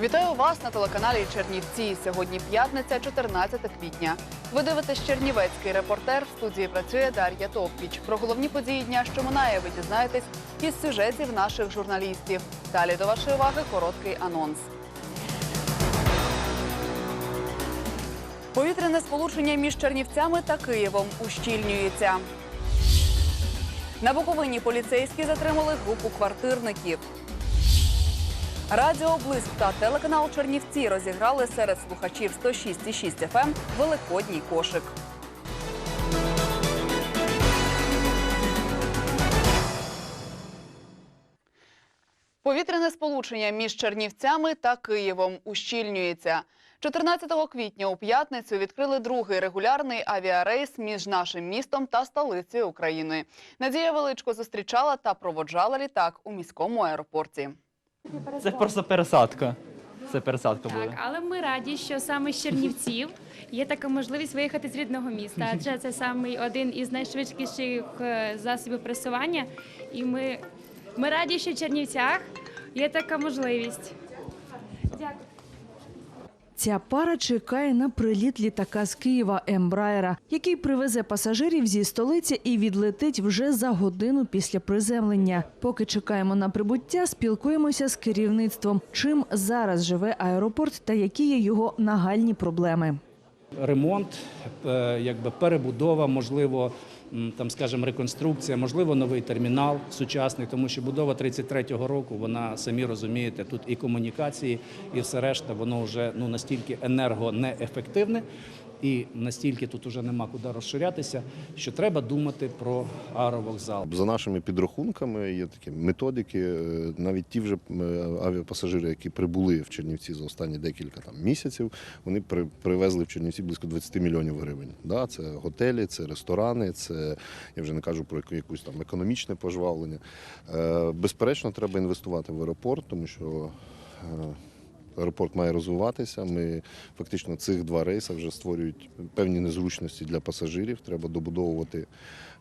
Вітаю вас на телеканалі Чернівці. Сьогодні п'ятниця, 14 квітня. Ви дивитесь Чернівецький репортер. В студії працює Дар'я Топпіч. Про головні події дня, що минає, ви дізнаєтесь із сюжетів наших журналістів. Далі до вашої уваги короткий анонс. Повітряне сполучення між Чернівцями та Києвом ущільнюється. На Буковині поліцейські затримали групу квартирників. Радіо Блиск та телеканал Чернівці розіграли серед слухачів 106,6 FM великодній кошик. Повітряне сполучення між Чернівцями та Києвом ущільнюється. 14 квітня у п'ятницю відкрили другий регулярний авіарейс між нашим містом та столицею України. Надія Величко зустрічала та проводжала літак у міському аеропорті. Це просто пересадка. Це пересадка буде. Так, але ми раді, що саме з Чернівців є така можливість виїхати з рідного міста, адже це саме один із найшвидкіших е, засобів пресування. І ми, ми раді, що в Чернівцях є така можливість. Ця пара чекає на приліт літака з Києва Ембраєра, який привезе пасажирів зі столиці і відлетить вже за годину після приземлення. Поки чекаємо на прибуття, спілкуємося з керівництвом, чим зараз живе аеропорт та які є його нагальні проблеми. ремонт, е, якби перебудова, можливо, там, скажімо, реконструкція, можливо, новий термінал сучасний, тому що будова 33-го року, вона самі розумієте, тут і комунікації, і все решта, воно вже ну настільки енергонеефективне. І настільки тут вже нема куди розширятися, що треба думати про аеровокзал. За нашими підрахунками є такі методики. е, Навіть ті вже е, авіапасажири, які прибули в Чернівці за останні декілька там місяців, вони при- привезли в Чернівці близько 20 мільйонів гривень. Да, це готелі, це ресторани, це я вже не кажу про якусь там економічне пожвавлення. Е, Безперечно, треба інвестувати в аеропорт, тому що. е, Аеропорт має розвиватися. Ми фактично цих два рейси вже створюють певні незручності для пасажирів. Треба добудовувати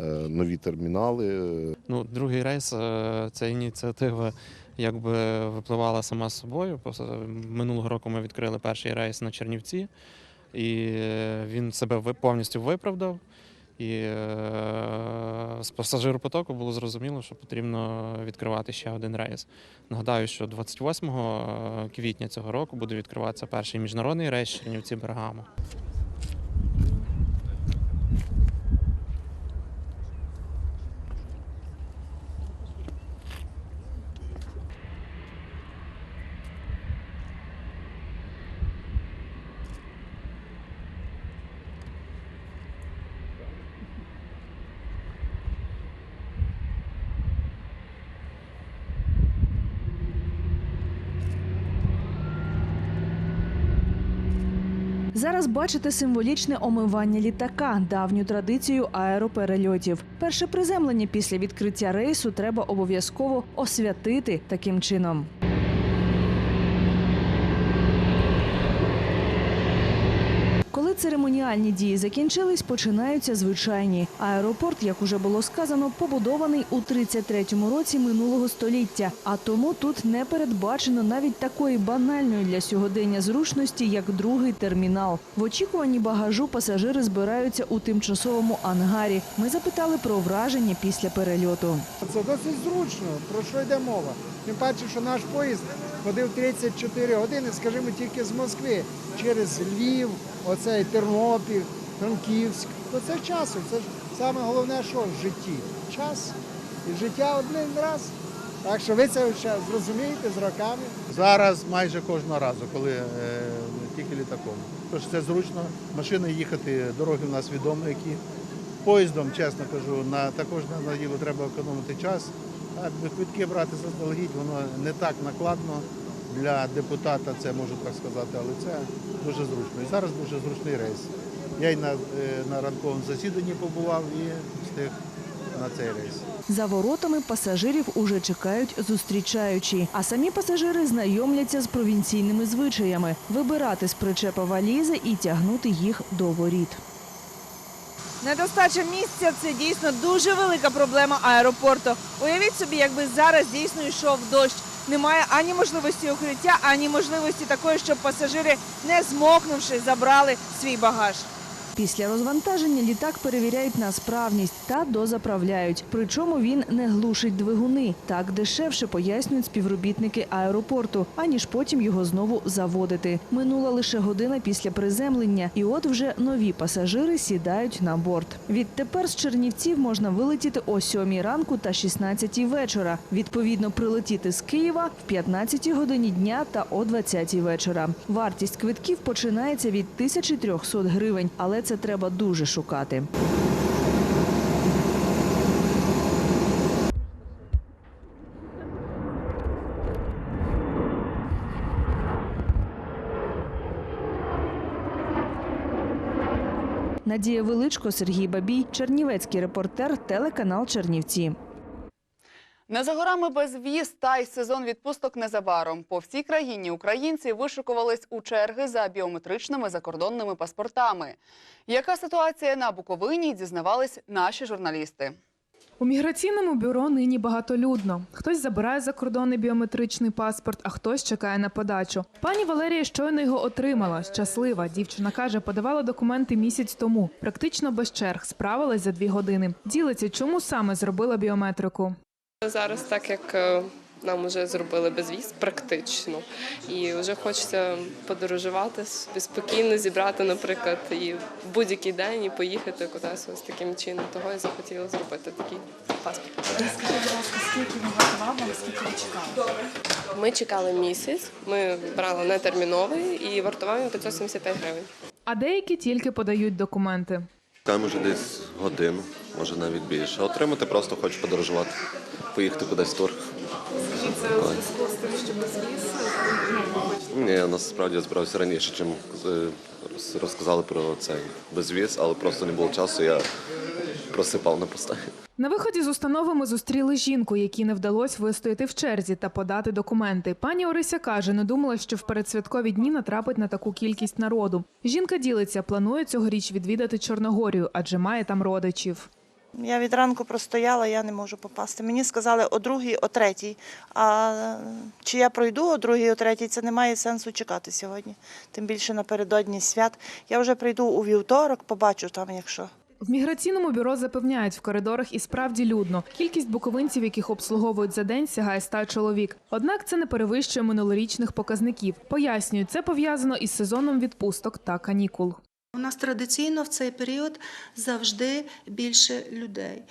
е, нові термінали. Ну, другий рейс е, ця ініціатива якби випливала сама з собою. Минулого року ми відкрили перший рейс на Чернівці, і е, він себе повністю виправдав. І е, з пасажиропотоку було зрозуміло, що потрібно відкривати ще один рейс. Нагадаю, що 28 квітня цього року буде відкриватися перший міжнародний рейс Чернівці Бергамо. Зараз бачите символічне омивання літака, давню традицію аероперельотів. Перше приземлення після відкриття рейсу треба обов'язково освятити таким чином. Коли церемоніальні дії закінчились, починаються звичайні. Аеропорт, як уже було сказано, побудований у 33-му році минулого століття. А тому тут не передбачено навіть такої банальної для сьогодення зручності, як другий термінал. В очікуванні багажу пасажири збираються у тимчасовому ангарі. Ми запитали про враження після перельоту. Це досить зручно. Про що йде мова? Тим паче, що наш поїзд ходив 34 години, скажімо, тільки з Москви через Львів, оцей Тернопіль, Франківськ. То це часу. Це ж саме головне, що в житті. Час. І життя один раз. Так що ви це ще зрозумієте з роками. Зараз майже кожного разу, коли е, тільки літаком. Тож це зручно. Машини їхати, дороги у нас відомі які. Поїздом, чесно кажу, на також на діло треба економити час. А квитки брати заздалегідь, воно не так накладно. Для депутата це можу так сказати, але це дуже зручно. І зараз дуже зручний рейс. Я й на, е, на ранковому засіданні побував і встиг на цей рейс. За воротами пасажирів уже чекають зустрічаючі, а самі пасажири знайомляться з провінційними звичаями – вибирати з причепа валізи і тягнути їх до воріт. Недостача місця це дійсно дуже велика проблема аеропорту. Уявіть собі, якби зараз дійсно йшов дощ. Немає ані можливості укриття, ані можливості такої, щоб пасажири, не змокнувши, забрали свій багаж. Після розвантаження літак перевіряють на справність та дозаправляють. Причому він не глушить двигуни. Так дешевше пояснюють співробітники аеропорту, аніж потім його знову заводити. Минула лише година після приземлення, і от вже нові пасажири сідають на борт. Відтепер з Чернівців можна вилетіти о 7 ранку та 16 вечора. Відповідно, прилетіти з Києва в 15 годині дня та о 20 вечора. Вартість квитків починається від 1300 гривень, але це треба дуже шукати. Надія Величко, Сергій Бабій, Чернівецький репортер, телеканал Чернівці. Не за горами безвіз та й сезон відпусток незабаром. По всій країні українці вишикувались у черги за біометричними закордонними паспортами. Яка ситуація на Буковині, дізнавались наші журналісти. У міграційному бюро нині багатолюдно. Хтось забирає закордонний біометричний паспорт, а хтось чекає на подачу. Пані Валерія щойно його отримала. Щаслива. Дівчина каже, подавала документи місяць тому. Практично без черг. Справилась за дві години. Ділиться, чому саме зробила біометрику. Зараз, так як е, нам вже зробили безвіз, практично, і вже хочеться подорожувати собі спокійно, зібрати, наприклад, і в будь-який день і поїхати кудись ось таким чином. Того я захотіла зробити такий паспорт. Скажіть, будь ласка, скільки вартував, скільки ви чекали? Ми чекали місяць, ми брали нетерміновий і вартував він 575 гривень. А деякі тільки подають документи. Чекаємо вже десь годину, може навіть більше. Отримати просто хочу подорожувати, поїхати кудись в тур. Це у зв'язку з тим, що безвіз Ні, я насправді я збирався раніше, чим е, розказали про цей безвіз, але просто не було часу, я просипав на постелі. На виході з установи ми зустріли жінку, якій не вдалося вистояти в черзі та подати документи. Пані Орися каже, не думала, що в передсвяткові дні натрапить на таку кількість народу. Жінка ділиться, планує цьогоріч відвідати Чорногорію, адже має там родичів. Я від ранку простояла, я не можу попасти. Мені сказали о другій, о третій. А чи я пройду о другій, о третій, це не має сенсу чекати сьогодні. Тим більше напередодні свят. Я вже прийду у вівторок, побачу там, якщо. В міграційному бюро запевняють, в коридорах і справді людно. Кількість буковинців, яких обслуговують за день, сягає 100 чоловік. Однак це не перевищує минулорічних показників. Пояснюють, це пов'язано із сезоном відпусток та канікул. У нас традиційно в цей період завжди більше людей.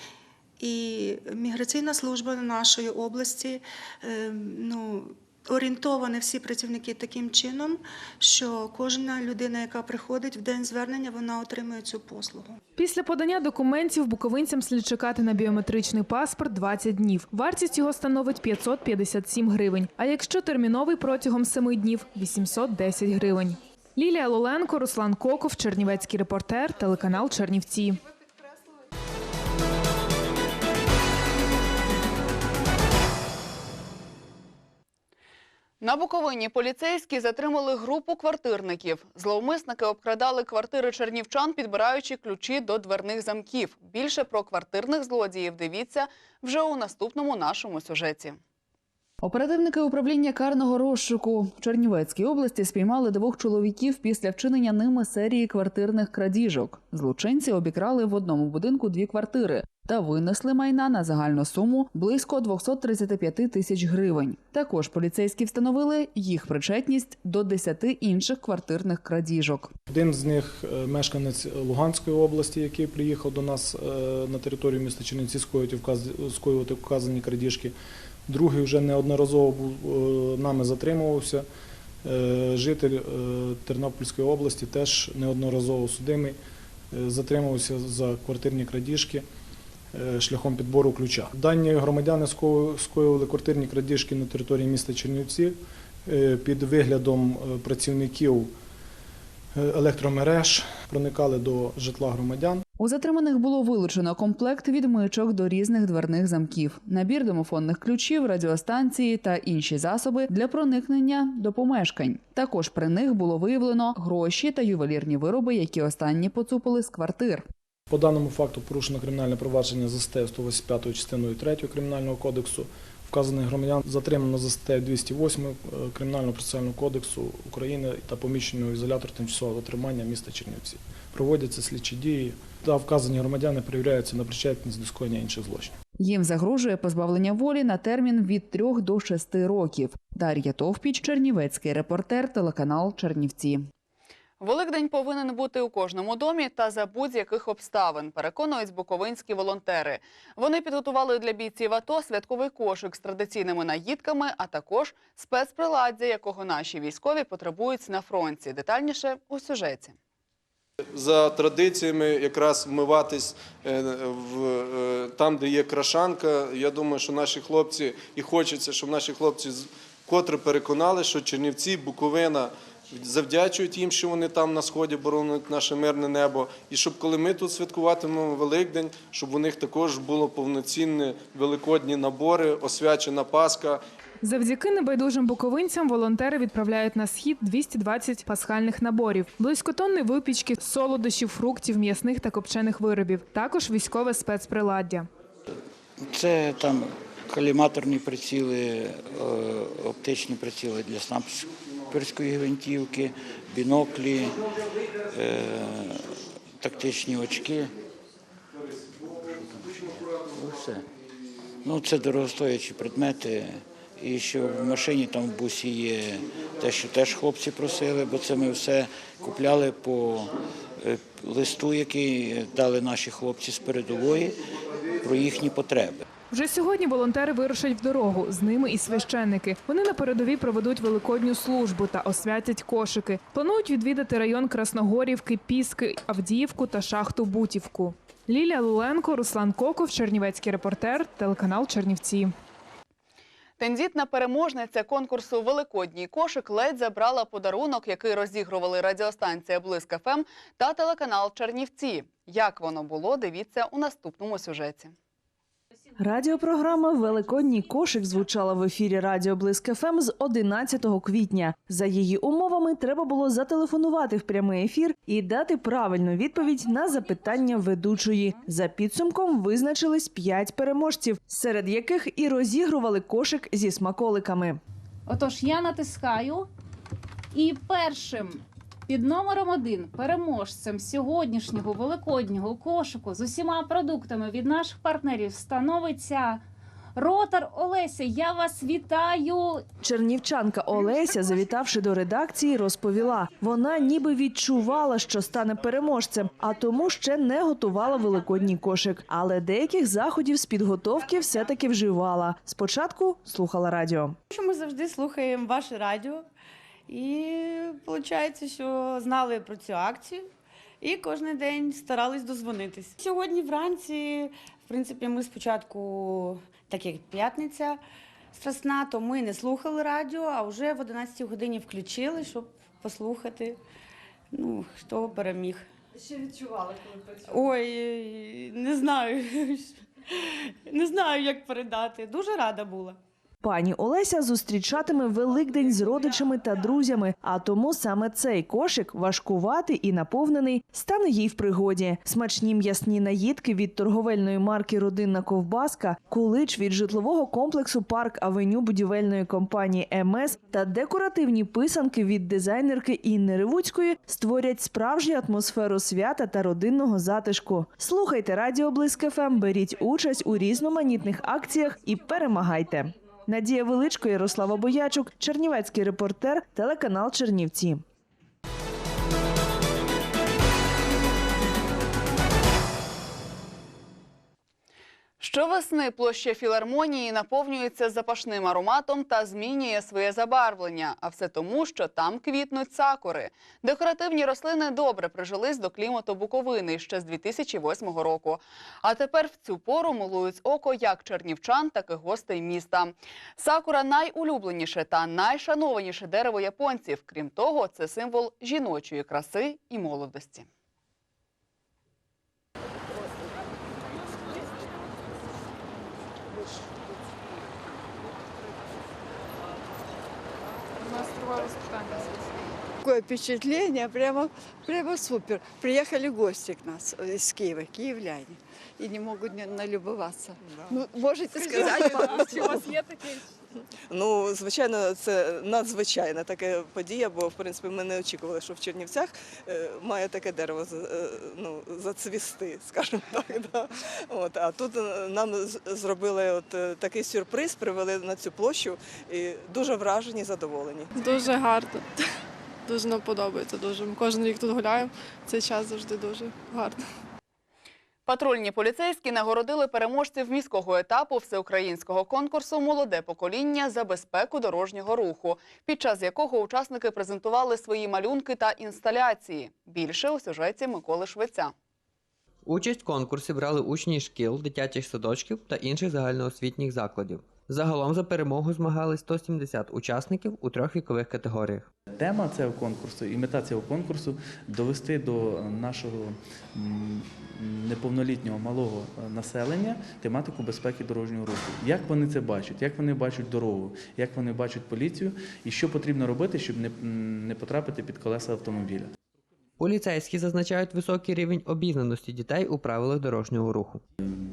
І міграційна служба нашої області е, ну, орієнтовані всі працівники таким чином, що кожна людина, яка приходить в день звернення, вона отримує цю послугу. Після подання документів буковинцям слід чекати на біометричний паспорт 20 днів. Вартість його становить 557 гривень. А якщо терміновий протягом 7 днів 810 гривень. Лілія Лоленко, Руслан Коков, Чернівецький репортер, телеканал Чернівці. На Буковині поліцейські затримали групу квартирників. Зловмисники обкрадали квартири чернівчан, підбираючи ключі до дверних замків. Більше про квартирних злодіїв дивіться вже у наступному нашому сюжеті. Оперативники управління карного розшуку в Чернівецькій області спіймали двох чоловіків після вчинення ними серії квартирних крадіжок. Злочинці обікрали в одному будинку дві квартири та винесли майна на загальну суму близько 235 тисяч гривень. Також поліцейські встановили їх причетність до 10 інших квартирних крадіжок. Один з них е, мешканець Луганської області, який приїхав до нас е, на територію міста Чернівці скоювати вказані крадіжки. Другий вже неодноразово е, нами затримувався. Е, Житель е, Тернопільської області теж неодноразово судимий, затримувався за квартирні крадіжки шляхом підбору ключа. Дані громадяни ско- скоювали квартирні крадіжки на території міста Чернівці під виглядом працівників електромереж проникали до житла громадян. У затриманих було вилучено комплект відмичок до різних дверних замків, набір домофонних ключів, радіостанції та інші засоби для проникнення до помешкань. Також при них було виявлено гроші та ювелірні вироби, які останні поцупили з квартир. По даному факту порушено кримінальне провадження за статтею 185 частиною 3 Кримінального кодексу. Вказаних громадян затримано за статтею 208 е, Кримінального процесуального кодексу України та поміщено ізолятор тимчасового тримання міста Чернівці. Проводяться слідчі дії та вказані громадяни перевіряються на причетність до скоєння інших злочинів. Їм загрожує позбавлення волі на термін від 3 до 6 років. Дар'я Товпіч, Чернівецький репортер, телеканал Чернівці. Великдень повинен бути у кожному домі та за будь-яких обставин, переконують буковинські волонтери. Вони підготували для бійців АТО святковий кошик з традиційними наїдками, а також спецприладдя, якого наші військові потребують на фронті. Детальніше у сюжеті. за традиціями якраз вмиватись е, е, там, де є крашанка. Я думаю, що наші хлопці і хочеться, щоб наші хлопці вкотре переконали, що Чернівці, Буковина завдячують їм, що вони там на сході боронять наше мирне небо. І щоб коли ми тут святкуватимемо Великдень, щоб у них також було повноцінні великодні набори, освячена Пасха. Завдяки небайдужим буковинцям волонтери відправляють на схід 220 пасхальних наборів, близько тонни випічки, солодощів, фруктів, м'ясних та копчених виробів. Також військове спецприладдя. Це там коліматорні приціли, е, оптичні приціли для снайперської гвинтівки, біноклі, е, тактичні очки. Ну, Все. Ну, це дорогостоячі предмети. І що в машині там в бусі є те, що теж хлопці просили, бо це ми все купляли по е, листу, який дали наші хлопці з передової про їхні потреби. Вже сьогодні волонтери вирушать в дорогу. З ними і священники. Вони на передовій проведуть великодню службу та освятять кошики. Планують відвідати район Красногорівки, Піски, Авдіївку та шахту Бутівку. Лілія Луленко, Руслан Коков, Чернівецький репортер, телеканал Чернівці. Тендітна переможниця конкурсу Великодній кошик ледь забрала подарунок, який розігрували радіостанція Блиск ФМ та телеканал Чернівці. Як воно було, дивіться у наступному сюжеті. Радіопрограма Великодній кошик звучала в ефірі Радіо Блиск ФМ з 11 квітня. За її умовами треба було зателефонувати в прямий ефір і дати правильну відповідь на запитання ведучої. За підсумком визначились п'ять переможців, серед яких і розігрували кошик зі смаколиками. Отож, я натискаю, і першим під номером один переможцем сьогоднішнього великоднього кошику з усіма продуктами від наших партнерів становиться Ротар Олеся. Я вас вітаю. Чернівчанка Олеся, завітавши до редакції, розповіла, вона ніби відчувала, що стане переможцем, а тому ще не готувала великодній кошик. Але деяких заходів з підготовки все-таки вживала. Спочатку слухала радіо. Що ми завжди слухаємо ваше радіо, і виходить, що знали про цю акцію. І кожен день старались дозвонитись. Сьогодні вранці, в принципі, ми спочатку, так як п'ятниця страсна, то ми не слухали радіо, а вже в 11 годині включили, щоб послухати, ну, хто переміг. Що відчували, коли почули? Ой, не знаю. Не знаю, як передати. Дуже рада була. Пані Олеся зустрічатиме Великдень з родичами та друзями, а тому саме цей кошик, важкуватий і наповнений, стане їй в пригоді. Смачні м'ясні наїдки від торговельної марки Родинна ковбаска, кулич від житлового комплексу Парк Авеню будівельної компанії МС та декоративні писанки від дизайнерки Інни Ривуцької створять справжню атмосферу свята та родинного затишку. Слухайте Радіо Блиск ФМ, беріть участь у різноманітних акціях і перемагайте. Надія Величко, Ярослава Боячук, Чернівецький репортер, телеканал Чернівці. Щовесни площа філармонії наповнюється запашним ароматом та змінює своє забарвлення. А все тому, що там квітнуть сакури. Декоративні рослини добре прижились до клімату Буковини ще з 2008 року. А тепер в цю пору милують око як чернівчан, так і гостей міста. Сакура найулюбленіше та найшанованіше дерево японців. Крім того, це символ жіночої краси і молодості. Такое впечатление, прямо, прямо супер. Приехали гости к нас из Киева, киевляне, и не могут не налюбоваться. Ну, можете сказать пару Чи у вас є такий? Ну, звичайно, це надзвичайна така подія, бо в принципі ми не очікували, що в Чернівцях е, має таке дерево е, ну, зацвісти, скажімо так. Да. От, а тут е, нам зробили от такий сюрприз, привели на цю площу і дуже вражені, задоволені. Дуже гарно. Дуже нам подобається. Дуже. Кожен рік тут гуляємо. Цей час завжди дуже гарно. Патрульні поліцейські нагородили переможців міського етапу всеукраїнського конкурсу Молоде покоління за безпеку дорожнього руху, під час якого учасники презентували свої малюнки та інсталяції. Більше у сюжеті Миколи Швеця. Участь в конкурсі брали учні шкіл, дитячих садочків та інших загальноосвітніх закладів. Загалом за перемогу змагались 170 учасників у трьох вікових категоріях. Тема цього конкурсу і мета цього конкурсу довести до нашого неповнолітнього малого населення тематику безпеки дорожнього руху. Як вони це бачать, як вони бачать дорогу, як вони бачать поліцію, і що потрібно робити, щоб не потрапити під колеса автомобіля. Поліцейські зазначають високий рівень обізнаності дітей у правилах дорожнього руху.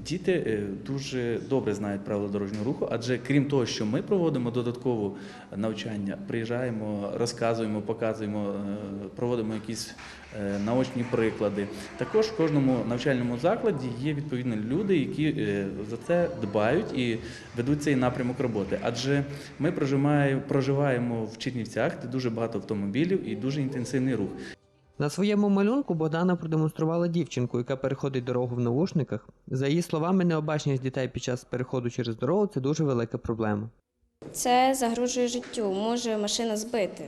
Діти е, дуже добре знають правила дорожнього руху, адже крім того, що ми проводимо додаткове навчання, приїжджаємо, розказуємо, показуємо, е, проводимо якісь е, наочні приклади. Також в кожному навчальному закладі є відповідні люди, які за це дбають і ведуть цей напрямок роботи. Адже ми проживаємо в Чернівцях, де дуже багато автомобілів і дуже інтенсивний рух. На своєму малюнку Богдана продемонструвала дівчинку, яка переходить дорогу в наушниках. За її словами, необачність дітей під час переходу через дорогу це дуже велика проблема. Це загрожує життю, може машина збити.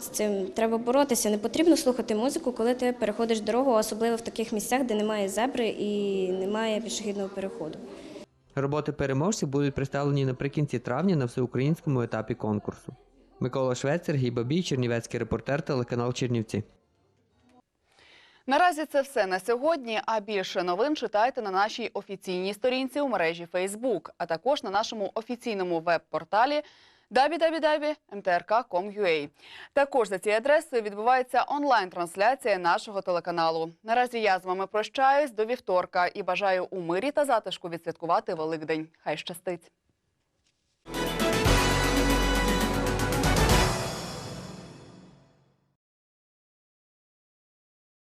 З цим треба боротися. Не потрібно слухати музику, коли ти переходиш дорогу, особливо в таких місцях, де немає зебри і немає пішохідного переходу. Роботи переможців будуть представлені наприкінці травня на всеукраїнському етапі конкурсу. Микола Швець, Сергій Бабій, Чернівецький репортер, телеканал Чернівці. Наразі це все на сьогодні. А більше новин читайте на нашій офіційній сторінці у мережі Facebook, а також на нашому офіційному веб-порталі www.mtrk.com.ua. Також за цією адресою відбувається онлайн-трансляція нашого телеканалу. Наразі я з вами прощаюсь до вівторка і бажаю у мирі та затишку відсвяткувати Великдень. Хай щастить!